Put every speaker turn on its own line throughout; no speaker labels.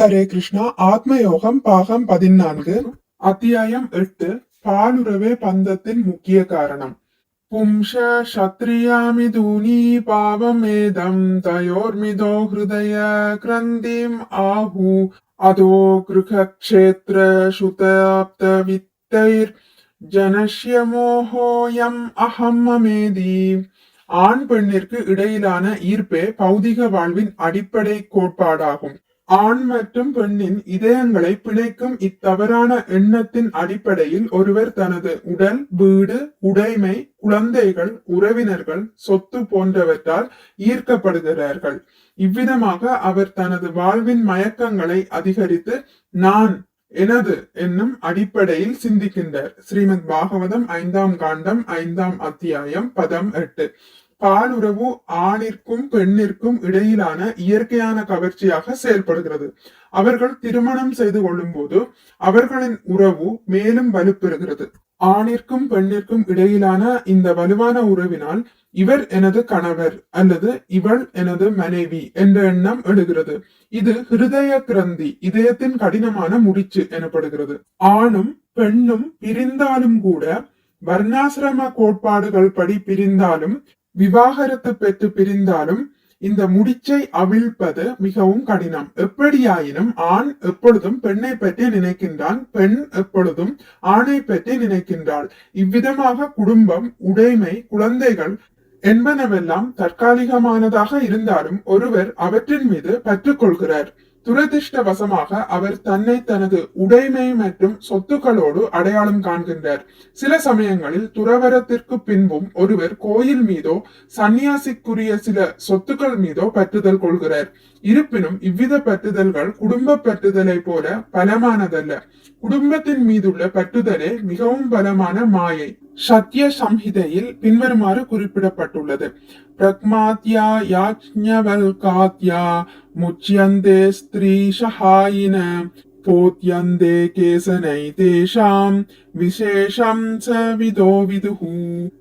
ஹரே கிருஷ்ணா ஆத்மயோகம் பாகம் பதினான்கு அத்தியாயம் எட்டு பாலுறவே பந்தத்தின் முக்கிய காரணம். பும்ஷ சத்ரியாமி தூணி பாவமேதம் தயோர்மிதோ ஹிருதய கிரந்திம் ஆஹு அதோ கிருகக்ஷேத்திர சுதாப்த வித்தைர் ஜனஷ்ய மோகோயம் அஹம் அமேதி. ஆண் பெண்ணிற்கு இடையிலான ஈர்ப்பே பௌதிக வாழ்வின் அடிப்படை கோட்பாடாகும். ஆண் மற்றும் பெண்ணின் இதயங்களை பிணைக்கும் இத்தவறான எண்ணத்தின் அடிப்படையில் ஒருவர் தனது உடல் வீடு உடைமை குழந்தைகள் உறவினர்கள் சொத்து போன்றவற்றால் ஈர்க்கப்படுகிறார்கள். இவ்விதமாக அவர் தனது வாழ்வின் மயக்கங்களை அதிகரித்து நான் எனது என்னும் அடிப்படையில் சிந்திக்கின்றார். ஸ்ரீமத் பாகவதம் ஐந்தாம் காண்டம் ஐந்தாம் அத்தியாயம் பதம் எட்டு. பாலுறவு ஆணிற்கும் பெண்ணிற்கும் இடையிலான இயற்கையான கவர்ச்சியாக செயல்படுகிறது. அவர்கள் திருமணம் செய்து கொள்ளும் போது அவர்களின் உறவு மேலும் வலுப்பெறுகிறது. ஆணிற்கும் பெண்ணிற்கும் இடையிலான இந்த வலுவான உறவினால் இவர் எனது கணவர் அல்லது இவள் எனது மனைவி என்ற எண்ணம் எழுகிறது. இது ஹிருதய கிரந்தி இதயத்தின் கடினமான முடிச்சு எனப்படுகிறது. ஆணும் பெண்ணும் பிரிந்தாலும் கூட வர்ணாசிரம கோட்பாடுகள் படி பிரிந்தாலும் விவாகரத்து பெற்று பிரிந்தாலும் இந்த முடிச்சை அவிழ்ப்பது மிகவும் கடினம். எப்படியாயினும் ஆண் எப்பொழுதும் பெண்ணை பற்றி நினைக்கின்றான் பெண் எப்பொழுதும் ஆணை பற்றி நினைக்கின்றாள். இவ்விதமாக குடும்பம் உடைமை குழந்தைகள் என்பனவெல்லாம் தற்காலிகமானதாக இருந்தாலும் ஒருவர் அவற்றின் மீது பற்றுக்கொள்கிறார். துரதிருஷ்டவசமாக அவர் தன்னை தனது உடைமை மற்றும் சொத்துக்களோடு அடையாளம் காண்கின்றார். சில சமயங்களில் துறவரத்திற்கு பின்பும் ஒருவர் கோயில் மீதோ சன்னியாசிக்குரிய சில சொத்துக்கள் மீதோ பற்றுதல் கொள்கிறார். இருப்பினும் இவ்வித பற்றுதல்கள் குடும்ப பற்றுதலை போல பலமானதல்ல. குடும்பத்தின் மீதுள்ள பற்றுதலே மிகவும் பலமான மாயை. சத்ய சம்ஹிதையில் பின்வருமாறு குறிப்பிடப்பட்டுள்ளது. பிரக்மாத்யா யாஜ்ஞவல்காத்யா முச்சியந்தே ஸ்திரீ சஹாயின போத்யந்தே கேசனை தேஷாம் விசேஷம் ச விதோ விதுஹு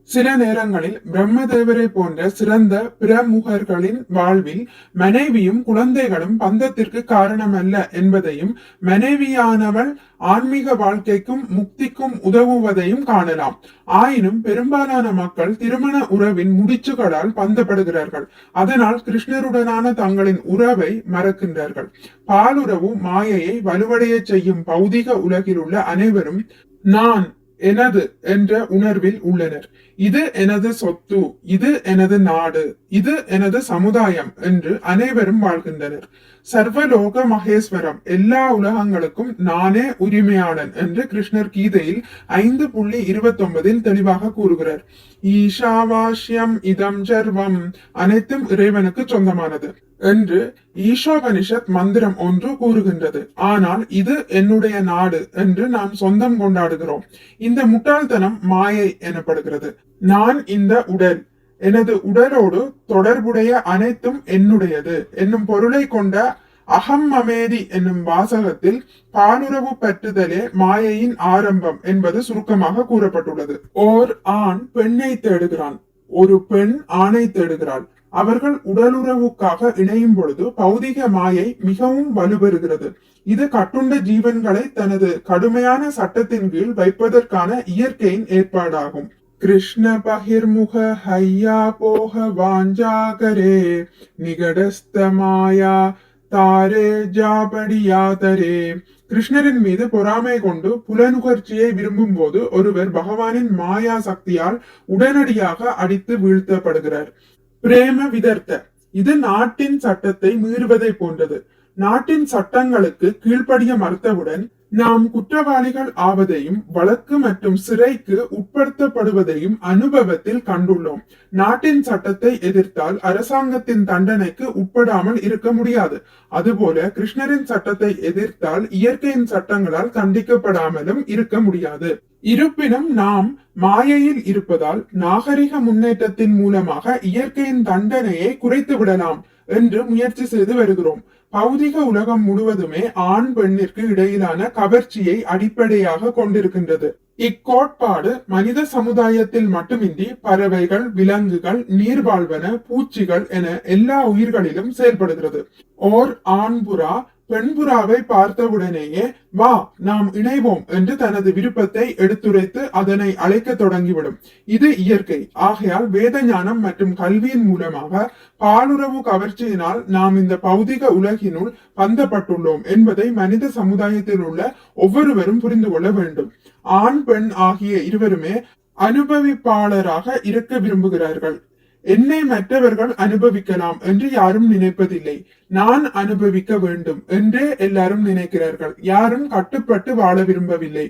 சில நேரங்களில் பிரம்மதேவரை போன்ற சிறந்த பிரமுகர்களின் வாழ்வில் மனைவியும் குழந்தைகளும் பந்தத்திற்கு காரணமல்ல என்பதையும் மனைவியானவள் ஆன்மீக வாழ்க்கைக்கும் முக்திக்கும் உதவுவதையும் காணலாம். ஆயினும் பெரும்பாலான மக்கள் திருமண உறவின் முடிச்சுகளால் பந்தப்படுகிறார்கள். அதனால் கிருஷ்ணருடனான தங்களின் உறவை மறக்கின்றார்கள். பாலுறவு மாயையை வலுவடைய செய்யும் பௌதிக உலகில் உள்ள அனைவரும் நான் எனது என்ற உணர்வில் உள்ளனர். இது எனது சொத்து இது எனது நாடு இது எனது சமுதாயம் என்று அனைவரும் வாழ்கின்றனர். சர்வலோக மகேஸ்வரம் எல்லா உலகங்களுக்கும் நானே உரிமையாளன் என்று கிருஷ்ணர் கீதையில் ஐந்து புள்ளி இருபத்தி ஒன்பதில் தெளிவாக கூறுகிறார். ஈஷாவாஷ்யம் இதம் சர்வம் அனைத்தும் இறைவனுக்கு சொந்தமானது என்று ஈஷோபனிஷத் மந்திரம் ஒன்று கூறுகின்றது. ஆனால் இது என்னுடைய நாடு என்று நாம் சொந்தம் கொண்டாடுகிறோம். இந்த முட்டாள்தனம் மாயை எனப்படுகிறது. நான் இந்த உடல் எனது உடலோடு தொடர்புடைய அனைத்தும் என்னுடையது. என்னும் பொருளை கொண்ட அகம் அமேதி என்னும் வாசகத்தில் பாலுறவு பற்றுதலே மாயையின் ஆரம்பம் என்பது சுருக்கமாக கூறப்பட்டுள்ளது. ஓர் ஆண் பெண்ணை தேடுகிறான். ஒரு பெண் ஆணை தேடுகிறாள். அவர்கள் உடலுறவுக்காக இணையும் பொழுது பௌதிக மாயை மிகவும் வலுபெறுகிறது. இது கட்டுண்ட ஜீவன்களை தனது கடுமையான சட்டத்தின் கீழ் வைப்பதற்கான இயற்கையின் ஏற்பாடாகும். கிருஷ்ண பகிர்முக ஹையா போக வாஞ்சாகரே நிகடஸ்த மாயா தாரே ஜாபடியாதரே. கிருஷ்ணரின் மீது பொறாமை கொண்டு புலனுகர்ச்சியை விரும்பும் போது ஒருவர் பகவானின் மாயா சக்தியால் உடனடியாக அடித்து வீழ்த்தப்படுகிறார். பிரேம விதர்த்த இது நாட்டின் சட்டத்தை மீறுவதை போன்றது. நாட்டின் சட்டங்களுக்கு கீழ்ப்படிய மறுத்தவுடன் நாம் குற்றவாளிகள் ஆவதையும் வழக்கு மற்றும் சிறைக்கு உட்படுத்தப்படுவதையும் அனுபவத்தில் கண்டுள்ளோம். நாட்டின் சட்டத்தை எதிர்த்தால் அரசாங்கத்தின் தண்டனைக்கு உட்படாமல் இருக்க முடியாது. அதுபோல கிருஷ்ணரின் சட்டத்தை எதிர்த்தால் இயற்கையின் சட்டங்களால் தண்டிக்கப்படாமலும் இருக்க முடியாது. இருப்பினும் நாம் மாயையில் இருப்பதால் நாகரிக முன்னேற்றத்தின் மூலமாக இயற்கையின் தண்டனையை குறைத்து விடலாம் என்று முயற்சி செய்து வருகிறோம். பௌதிக உலகம் முழுவதுமே ஆண் பெண்ணிற்கு இடையிலான கவர்ச்சியை அடிப்படையாக கொண்டிருக்கின்றது. இக்கோட்பாடு மனித சமுதாயத்தில் மட்டுமின்றி பறவைகள் விலங்குகள் நீர்வாழ்வன பூச்சிகள் என எல்லா உயிர்களிலும் செயல்படுகிறது. ஓர் ஆண்புறா பெண்புறாவை பார்த்தவுடனேயே வா நாம் இணைவோம் என்று தனது விருப்பத்தை எடுத்துரைத்து அதனை அழைக்க தொடங்கிவிடும். இது இயற்கை. ஆகையால் வேத ஞானம் மற்றும் கல்வியின் மூலமாக பாலுறவு கவர்ச்சியினால் நாம் இந்த பௌதிக உலகினுள் பந்தப்பட்டுள்ளோம் என்பதை மனித சமுதாயத்தில் உள்ள ஒவ்வொருவரும் புரிந்து கொள்ள வேண்டும். ஆண் பெண் ஆகிய இருவருமே அனுபவிப்பாளராக இருக்க விரும்புகிறார்கள். என்னை மற்றவர்கள் அனுபவிக்கலாம் என்று யாரும் நினைப்பதில்லை நான் அனுபவிக்க வேண்டும் என்றே எல்லாரும் நினைக்கிறார்கள் யாரும் கட்டுப்பட்டு வாழ விரும்பவில்லை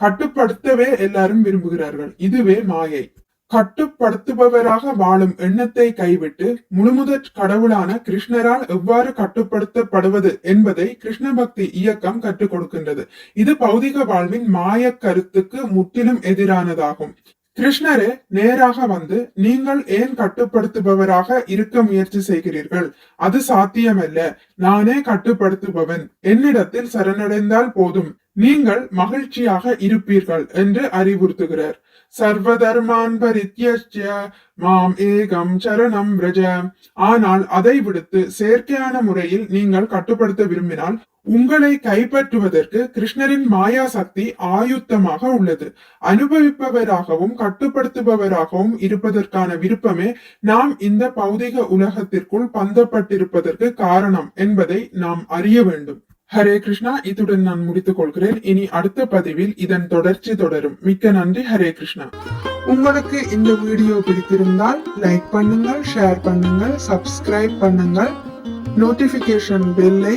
கட்டுப்படுத்தவே எல்லாரும் விரும்புகிறார்கள் இதுவே மாயை கட்டுப்படுத்துபவராக வாழும் எண்ணத்தை கைவிட்டு முழுமுதற் கடவுளான கிருஷ்ணரால் எவ்வாறு கட்டுப்படுத்தப்படுவது என்பதை கிருஷ்ண பக்தி இயக்கம் கற்றுக் கொடுக்கின்றது இது பௌதிக வாழ்வின் மாய கருத்துக்கு முற்றிலும் எதிரானதாகும் கிருஷ்ணரே நேராக வந்து நீங்கள் ஏன் கட்டுப்படுத்துபவராக இருக்க முயற்சி செய்கிறீர்கள்? அது சாத்தியமல்ல. நானே கட்டுப்படுத்துபவன். என்னிடத்தில் சரணடைந்தால் போதும். நீங்கள் மகிழ்ச்சியாக இருப்பீர்கள் என்று அறிவுறுத்துகிறார். சர்வதர்மான் பரித்யஜ்ய மாம் ஏகம் சரணம் விரஜ ஆனால் அதை விடுத்து செயற்கையான முறையில் நீங்கள் கட்டுப்படுத்த விரும்பினால் உங்களை கைப்பற்றுவதற்கு கிருஷ்ணரின் மாயா சக்தி ஆயுத்தமாக உள்ளது. அனுபவிப்பவராகவும் கட்டுப்படுத்துபவராகவும் இருப்பதற்கான விருப்பமே நாம் இந்த பௌதிக உலகத்திற்குள் பந்தப்பட்டிருப்பதற்கு காரணம் என்பதை நாம் அறிய வேண்டும். ஹரே கிருஷ்ணா இத்துடன் நான் முடித்துக் கொள்கிறேன். இனி அடுத்த பதிவில் இதன் தொடர்ச்சி தொடரும். மிக்க நன்றி ஹரே கிருஷ்ணா. உங்களுக்கு இந்த வீடியோ பிடித்திருந்தால் லைக் பண்ணுங்கள் ஷேர் பண்ணுங்கள் சப்ஸ்கிரைப் பண்ணுங்கள். நோட்டிபிகேஷன் பெல்லை